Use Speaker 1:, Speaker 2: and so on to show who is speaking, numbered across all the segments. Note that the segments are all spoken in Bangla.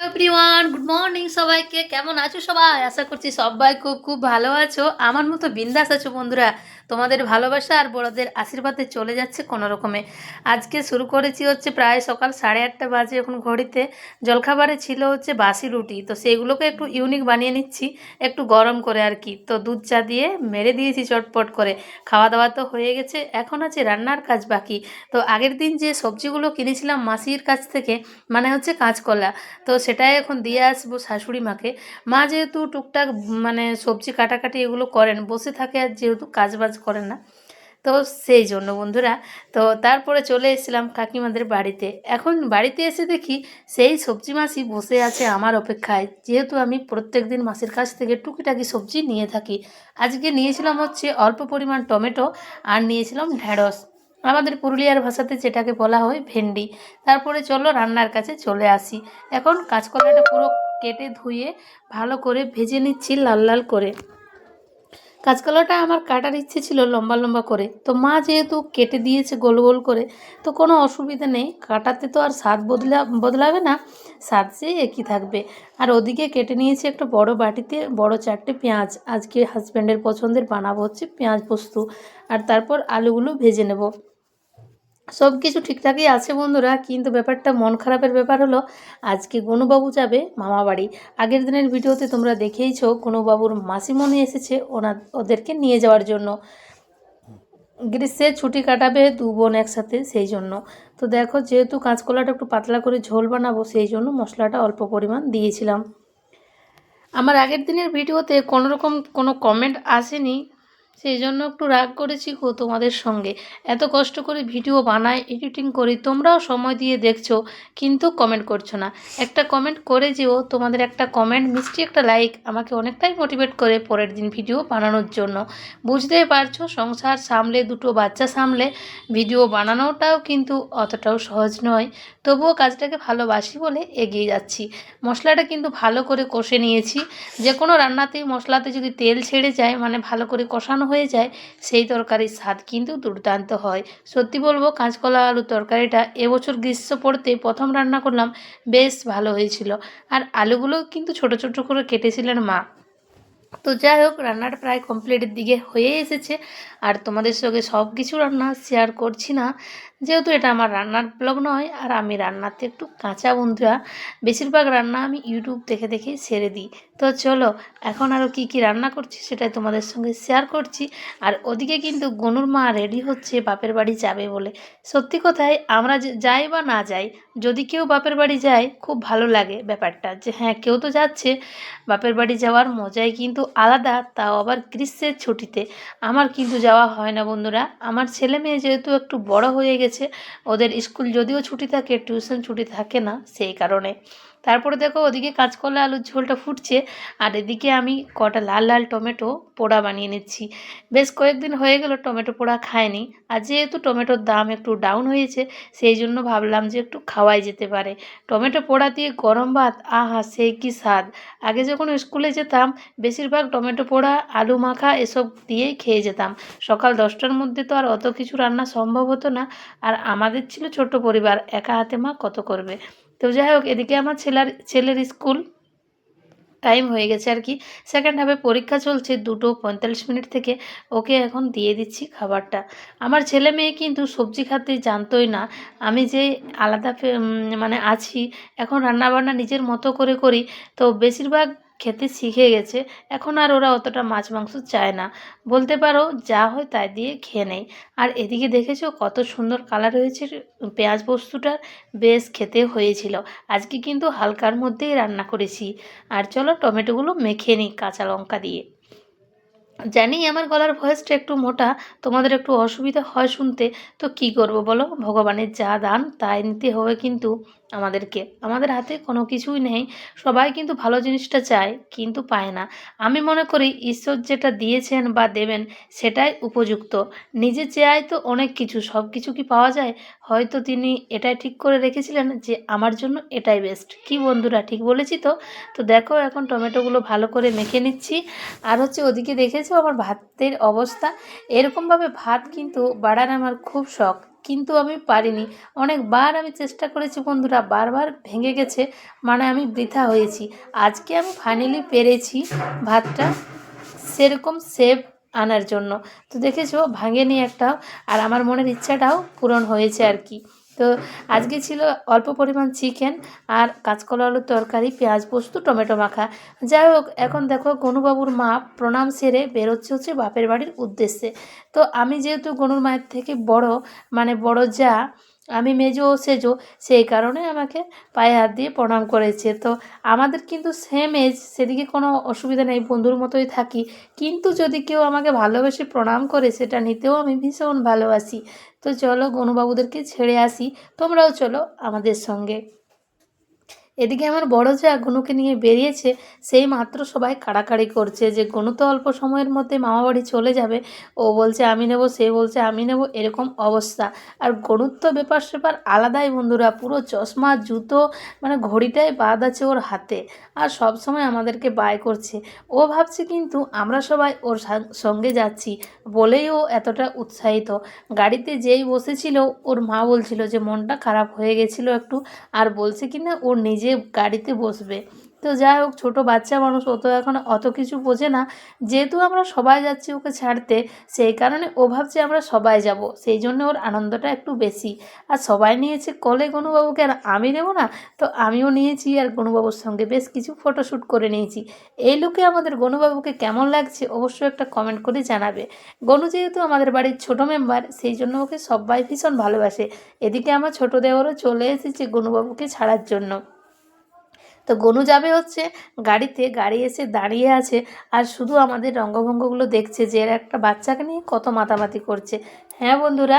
Speaker 1: এভরিওয়ান, গুড মর্নিং সবাইকে। কেমন আছো সবাই? আশা করছি সবাই খুব খুব ভালো আছো। আমার মতো বিন্দাস আছো বন্ধুরা। তোমাদের ভালোবাসা আর বড়দের আশীর্বাদে চলে যাচ্ছে কোনো রকমে। আজকে শুরু করেছি হচ্ছে প্রায় সকাল সাড়ে আটটা বাজে এখন ঘড়িতে। জলখাবারে ছিল হচ্ছে বাসি রুটি, তো সেগুলোকে একটু ইউনিক বানিয়ে নিচ্ছি, একটু গরম করে আর কি। তো দুধ চা দিয়ে মেরে দিয়েছি চটপট করে। খাওয়া দাওয়া তো হয়ে গেছে, এখন আছে রান্নার কাজ বাকি। তো আগের দিন যে সবজিগুলো কিনেছিলাম মাসির কাছ থেকে মানে হচ্ছে কাঁচকলা, তো সেটাই এখন দিয়ে আসব শাশুড়ি মাকে। মা যেহেতু টুকটাক মানে সবজি কাটাকাটি এগুলো করেন, বসে থাকে আর যেহেতু কাজ বাজ করেন না। তো সেই জন্য বন্ধুরা, তো তারপরে চলে এসেছিলাম কাকিমাদের বাড়িতে। এখন বাড়িতে এসে দেখি সেই সবজি মাসি বসে আছে আমার অপেক্ষায়। যেহেতু আমি প্রত্যেক দিন মাসির কাছ থেকে টুকিটাকি সবজি নিয়ে থাকি। আজকে নিয়েছিলাম হচ্ছে অল্প পরিমাণ টমেটো আর নিয়েছিলাম ঢেঁড়স। আমাদের পুরুলিয়ার ভাষাতে যেটাকে বলা হয় ভেন্ডি। তারপরে চলো রান্নার কাছে চলে আসি। এখন কাঁচকলাটা পুরো কেটে ধুয়ে ভালো করে ভেজে নিচ্ছি লাল লাল করে। কাঁচকলাটা আমার কাটার ইচ্ছে ছিল লম্বা লম্বা করে। তো মা যেহেতু কেটে দিয়েছে গোল গোল করে, তো কোনো অসুবিধা নেই। কাটাতে তো আর স্বাদ বদলা, বদলাবে না, স্বাদ সে একই থাকবে। আর ওদিকে কেটে নিয়েছে একটা বড় বাটিতে বড় চারটে পেঁয়াজ। আজকে হাজব্যান্ডের পছন্দের বানাবো হচ্ছে পেঁয়াজ পোস্ত। আর তারপর আলুগুলো ভেজে নেব। সব কিছু ঠিকঠাকই আছে বন্ধুরা, কিন্তু ব্যাপারটা মন খারাপের ব্যাপার হলো, আজকে গনুবাবু যাবে মামা বাড়ি। আগের দিনের ভিডিওতে তোমরা দেখেইছো, গনুবাবুর মাসিমণি এসেছে ওনা ওদেরকে নিয়ে যাওয়ার জন্য। গ্রীষ্মের ছুটি কাটাবে দু বোন একসাথে, সেই জন্য। তো দেখো, যেহেতু কাঁচকলাটা একটু পাতলা করে ঝোল বানাবো, সেই জন্য মশলাটা অল্প পরিমাণ দিয়েছিলাম। আমার আগের দিনের ভিডিওতে কোনো রকম কোনো কমেন্ট আসেনি সেই জন্য একটু রাগ করেছি গো তোমাদের সঙ্গে। এত কষ্ট করে ভিডিও বানাই এডিটিং করি, তোমরাও সময় দিয়ে দেখছ, কিন্তু কমেন্ট করছ না। একটা কমেন্ট করে যেও, তোমাদের একটা কমেন্ট মিষ্টি একটা লাইক আমাকে অনেকটাই মোটিভেট করে পরের দিন ভিডিও বানানোর জন্য। বুঝতেই পারছ, সংসার সামলে, দুটো বাচ্চা সামলে ভিডিও বানানোটাও কিন্তু অতটাও সহজ নয়। তবুও কাজটাকে ভালোবাসি বলে এগিয়ে যাচ্ছি। মশলাটা কিন্তু ভালো করে কষে নিয়েছি। যে কোনো রান্নাতেই মশলাতে যদি তেল ছেড়ে যায় মানে ভালো করে কষানো হয়ে যায়, সেই তরকারির স্বাদ কিন্তু দুর্দান্ত হয়। সত্যি বলব, কাঁচকলা আলু তরকারিটা এবছর গ্রীষ্ম পড়তে প্রথম রান্না করলাম, বেশ ভালো হয়েছিল। আর আলুগুলো কিন্তু ছোট ছোট করে কেটেছিলেন মা। তো যাই হোক, রান্নাটা প্রায় কমপ্লিটের দিকে হয়ে এসেছে। আর তোমাদের সঙ্গে সব কিছু রান্না শেয়ার করছি না। যেহেতু এটা আমার রান্নার ব্লগ নয়, আর আমি রান্নাতে একটু কাঁচা বন্ধুরা, বেশিরভাগ রান্না আমি ইউটিউব দেখে দেখেই সেরে দিই। তো চলো, এখন আরও কি কি রান্না করছি সেটাই তোমাদের সঙ্গে শেয়ার করছি। আর ওদিকে কিন্তু গনুর মা রেডি হচ্ছে, বাপের বাড়ি যাবে বলে। সত্যি কথাই আমরা যাই বা না যাই, যদি কেউ বাপের বাড়ি যায়, খুব ভালো লাগে ব্যাপারটা। যে হ্যাঁ কেউ তো যাচ্ছে, বাপের বাড়ি যাওয়ার মজাই কিন্তু আলাদা, তাও আবার গ্রীষ্মের ছুটিতে। আমার কিন্তু যাওয়া হয় না বন্ধুরা। আমার ছেলে মেয়ে যেহেতু একটু বড় হয়ে গেছে ওদের স্কুল যদিও ছুটি থাকে টিউশন ছুটি থাকে না সেই কারণে। তারপরে দেখো ওদিকে কাঁচকলা আলুর ঝোলটা ফুটছে, আর এদিকে আমি কটা লাল লাল টমেটো পোড়া বানিয়ে নিচ্ছি। বেশ কয়েকদিন হয়ে গেল টমেটো পোড়া খায়নি আর যেহেতু টমেটোর দাম একটু ডাউন হয়েছে, সেই জন্য ভাবলাম যে একটু খাওয়াই যেতে পারে। টমেটো পোড়া দিয়ে গরম ভাত, আহা, সে কি স্বাদ। আগে যখন স্কুলে যেতাম, বেশিরভাগ টমেটো পোড়া, আলু মাখা এসব দিয়েই খেয়ে যেতাম। সকাল দশটার মধ্যে তো আর অত কিছু রান্না সম্ভব হতো না, আর আমাদের ছিল ছোট পরিবার, একা হাতে মা কত করবে? তো যাই হোক এদিকে আমার ছেলের ছেলের স্কুল টাইম হয়ে গেছে আর কি। সেকেন্ড হাফে পরীক্ষা চলছে দুটো পঁয়তাল্লিশ মিনিট থেকে। ওকে এখন দিয়ে দিচ্ছি খাবারটা। আমার ছেলে মেয়ে কিন্তু সবজি খাতে জানতোই না। আমি যে আলাদা মানে আছি, এখন রান্নাবান্না নিজের মতো করে করি, তো বেশিরভাগ খেতে শিখে গেছে, এখন আর ওরা অতটা মাছ মাংস চায় না। বলতে পারো, যা হয় তাই দিয়ে খেয়ে নেয় আর এদিকে দেখেছ কত সুন্দর কালার হয়েছে পেঁয়াজ পোস্তটার বেশ খেতে হয়েছিল। আজকে কিন্তু হালকার মধ্যেই রান্না করেছি। আর চলো টমেটোগুলো মেখে নিই কাঁচা লঙ্কা দিয়ে। জানি আমার গলার ভয়েসটা একটু মোটা, তোমাদের একটু অসুবিধা হয় শুনতে, তো কি করব বলো? ভগবানের যা দান, তাই নিতে হবে কিন্তু আমাদেরকে। আমাদের হাতে কোনো কিছুই নেই, সবাই কিন্তু ভালো জিনিসটা চায়, কিন্তু পায় না। আমি মনে করি ঈশ্বর যেটা দিয়েছেন বা দেবেন, সেটাই উপযুক্ত। নিজে চেয়াই তো অনেক কিছু, সব কিছু কি পাওয়া যায়? হয়তো তিনি এটাই ঠিক করে রেখেছিলেন যে আমার জন্য এটাই বেস্ট কি বন্ধুরা, ঠিক বলেছি তো? তো দেখো, এখন টমেটোগুলো ভালো করে মেখে নিচ্ছি। আর হচ্ছে ওদিকে দেখেছ আমার ভাতের অবস্থা এরকমভাবে ভাত কিন্তু বাড়ার আমার খুব শখ। কিন্তু আমি পারিনি। অনেকবার আমি চেষ্টা করেছি বন্ধুরা, বারবার ভেঙে গেছে মানে আমি বৃথা হয়েছি। আজকে আমি ফাইনালি পেরেছি ভাতটা সেরকম সেভ আনার জন্য। তো দেখেছ, ভাঙেনি একটাও, আর আমার মনের ইচ্ছাটাও পূরণ হয়েছে আর কি। তো আজকে ছিল অল্প পরিমাণ চিকেন আর কাঁচকলা আলুর তরকারি, পেঁয়াজ পোস্ত, টমেটো মাখা। যাই হোক, এখন দেখো গনুবাবুর মা প্রণাম সেরে বেরোচ্ছে হচ্ছে বাপের বাড়ির উদ্দেশ্যে। তো আমি যেহেতু গনুর মায়ের থেকে বড় মানে বড় যা আমি মেজো ও সেজো, সেই কারণে আমাকে পায়ে হাত দিয়ে প্রণাম করেছে। তো আমাদের কিন্তু সেম এজ সেদিকে কোনো অসুবিধা নেই, বন্ধুর মতোই থাকি। কিন্তু যদি কেউ আমাকে ভালোবেসে প্রণাম করে, সেটা নিতেও আমি ভীষণ ভালোবাসি। তো চলো গনুবাবুদেরকে ছেড়ে আসি, তোমরাও চলো আমাদের সঙ্গে। এদিকে আমার বড় যা গনুকে নিয়ে বেরিয়েছে, সেই মাত্র সবাই কাড়াকাড়ি করছে যে গনু তো অল্প সময়ের মধ্যে মামাবাড়ি চলে যাবে। ও বলছে, আমি নেব, সে বলছে, আমি নেব, এরকম অবস্থা। আর গনুর তো ব্যাপার স্যাপার আলাদাই বন্ধুরা, পুরো চশমা, জুতো মানে ঘড়িটাই বাদ আছে ওর হাতে। আর সব সময় আমাদেরকে বাই করছে। ও ভাবছে কিন্তু আমরা সবাই ওর সঙ্গে যাচ্ছি বলেই ও এতটা উৎসাহিত। গাড়িতে যেই বসেছিল, ওর মা বলছিল যে মনটা খারাপ হয়ে গেছিল একটু। আর বলছে কি না ও নিজে গাড়িতে বসবে। তো যাই হোক, ছোটো বাচ্চা মানুষ, ও তো এখন অত কিছু বোঝে না। যেহেতু আমরা সবাই যাচ্ছি ওকে ছাড়তে, সেই কারণে ও ভাবছে আমরা সবাই যাব। সেই জন্য ওর আনন্দটা একটু বেশি। আর সবাই নিয়েছে কলে গনুবাবুকে, আর আমি নেব না? তো আমিও নিয়েছি, আর গনুবাবুর সঙ্গে বেশ কিছু ফটোশ্যুট করে নিয়েছি। এই লোকে আমাদের গনুবাবুকে কেমন লাগছে অবশ্যই একটা কমেন্ট করে জানাবে। গনু যেহেতু আমাদের বাড়ির ছোট মেম্বার, সেই জন্য ওকে সবাই ভীষণ ভালোবাসে। এদিকে আমার ছোটো দেওয়ারও চলে এসেছে গনুবাবুকে ছাড়ার জন্য। তো গনু যাবে হচ্ছে গাড়িতে, গাড়ি এসে দাঁড়িয়ে আছে আর শুধু আমাদের রঙ্গভঙ্গগুলো দেখছে যে এর একটা বাচ্চাকে নিয়ে কত মাতামাতি করছে। হ্যাঁ বন্ধুরা,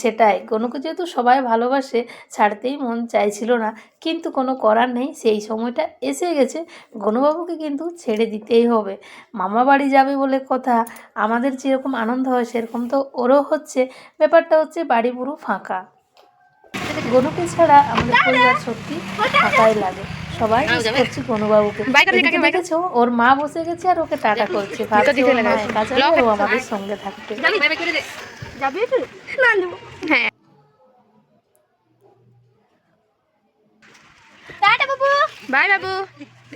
Speaker 1: সেটাই। গনুকে যেহেতু সবাই ভালোবাসে, ছাড়তেই মন চাইছিল না, কিন্তু কোনো করার নেই, সেই সময়টা এসে গেছে। গনুবাবুকে কিন্তু ছেড়ে দিতেই হবে। মামা বাড়ি যাবে বলে কথা, আমাদের যেরকম আনন্দ হয়, সেরকম তো ওরও হচ্ছে। ব্যাপারটা হচ্ছে বাড়ি পুরো ফাঁকা। গনুকে ছাড়া আমাদের পরিবার সত্যি ফাঁকাই লাগে। সবাই করছে গনুবাবুকে দেখেছ ওর মা বসে গেছে আর ওকে টাটা করছে ভাবছে ওর মা একা ও আমাদের সঙ্গে থাকবে
Speaker 2: যাবি একটু না দেবো হ্যাঁ টাটা বাবু বাই বাবু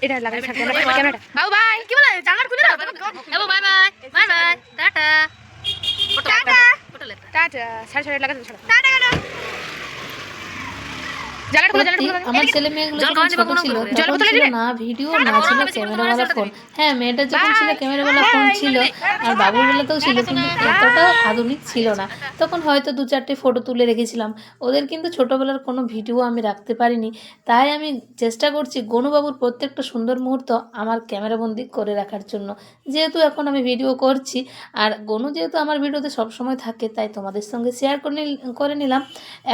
Speaker 2: এটা লাগাই থাকে ক্যামেরাটা বাবু বাই কি বলে জানার খুলে দাও বাবু বাই বাই বাই বাই টাটা টাটা টাটা সাড়ে সাড়ে লাগাতে টাটা কেন জানার খুলে জানার
Speaker 1: সত্যি
Speaker 2: খুলে
Speaker 1: আমার ছেলে মেয়েগুলো যখন ছিল তখন ছিল না ভিডিও না ছিল ক্যামেরাওয়ালা ফোন হ্যাঁ মেয়েটা যখন ছিল ক্যামেরাওয়ালা ফোন ছিল আর বাবুর বেলাতেও ছিল কিন্তু এতটা আধুনিক ছিল না তখন হয়তো দু চারটে ফটো তুলে রেখেছিলাম ওদের কিন্তু ছোটোবেলার কোনো ভিডিও আমি রাখতে পারিনি তাই আমি চেষ্টা করছি গনুবাবুর প্রত্যেকটা সুন্দর মুহূর্ত আমার ক্যামেরাবন্দি করে রাখার জন্য যেহেতু এখন আমি ভিডিও করছি আর গনু যেহেতু আমার ভিডিওতে সবসময় থাকে তাই তোমাদের সঙ্গে শেয়ার করে নিলাম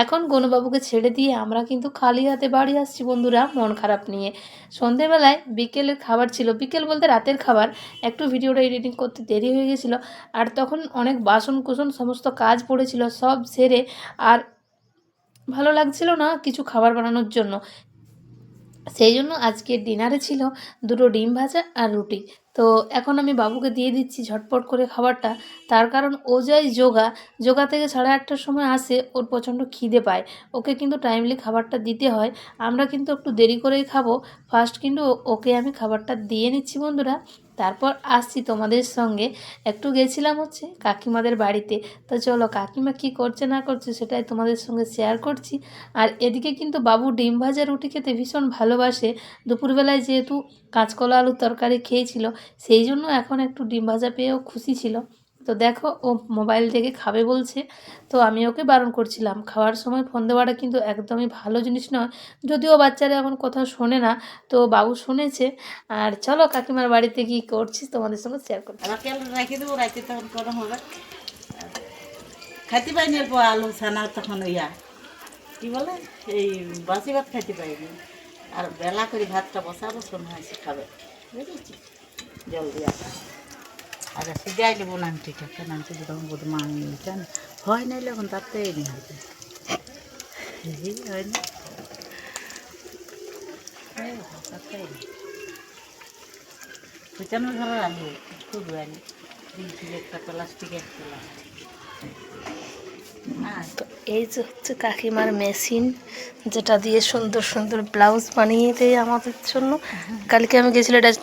Speaker 1: এখন গনুবাবুকে ছেড়ে দিয়ে আমরা কিন্তু খালি হাতে বাড়ি আসছি বন্ধুরা, মন খারাপ নিয়ে। সন্ধেবেলায় বিকেলের খাবার ছিল। বিকেল বলতে রাতের খাবার। একটু ভিডিওটা এডিটিং করতে দেরি হয়ে গেছিল। আর তখন অনেক বাসন কুসন সমস্ত কাজ পড়েছিল, সব সেরে আর ভালো লাগছিল না কিছু খাবার বানানোর জন্য। সেই জন্য আজকে ডিনারে ছিল দুটো ডিম ভাজা আর রুটি। তো এখন আমি বাবুকে দিয়ে দিচ্ছি ঝটপট করে খাবারটা। তার কারণ ও যাই যোগা যোগা থেকে সাড়ে আটটার সময় আসে, ওর প্রচণ্ড খিদে পায়। ওকে কিন্তু টাইমলি খাবারটা দিতে হয়। আমরা কিন্তু একটু দেরি করেই খাব। ফার্স্ট কিন্তু ওকে আমি খাবারটা দিয়ে নিচ্ছি বন্ধুরা। তারপর আসছি তোমাদের সঙ্গে। একটু গেছিলাম হচ্ছে কাকিমাদের বাড়িতে। তো চলো, কাকিমা কি করছে না করছে সেটাই তোমাদের সঙ্গে শেয়ার করছি। আর এদিকে কিন্তু বাবু ডিম ভাজা রুটি খেতে ভীষণ ভালোবাসে। দুপুরবেলায় যেহেতু কাঁচকলা আলুর তরকারি খেয়েছিল, সেই জন্য এখন একটু ডিম ভাজা পেয়েও খুশি ছিল। তো দেখো, ও মোবাইল থেকে খাবে বলছে। তো আমি ওকে বারণ করছিলাম। খাওয়ার সময় ফোন দেওয়াটা কিন্তু একদমই ভালো জিনিস নয়। যদিও বাচ্চারা এখন কথা শোনে না, তো বাবু শুনেছে। আর চলো, কাকিমার বাড়িতে কি করছিস তোমাদের সঙ্গে শেয়ার
Speaker 3: রেখে দেবো তখন হবে। খাইতে পাইনি অল্প আলু ছানা, তখন ইয়া। কি বলে? এই বাসি ভাত খাইতে পাইনি আর বেলা করে ভাতটা বসাবো শোনা হয়েছে খাবে। বুঝেছি জল দিয়া আচ্ছা সিজাই দেবো নানটিটা নানটি তখন বোধ মা নিয়েছেন হয় নাইলে এখন তাতে নি। হয়তো এই হয় না নি। কুচানো ধরো আলু খুব আলু একটা প্লাস্টিক আয়।
Speaker 1: তো এই যে হচ্ছে কাকিমার মেশিন যেটা দিয়ে সুন্দর সুন্দর ব্লাউজ বানিয়ে দেয় আমাদের জন্য কালকে আমি গেছিলাম এটা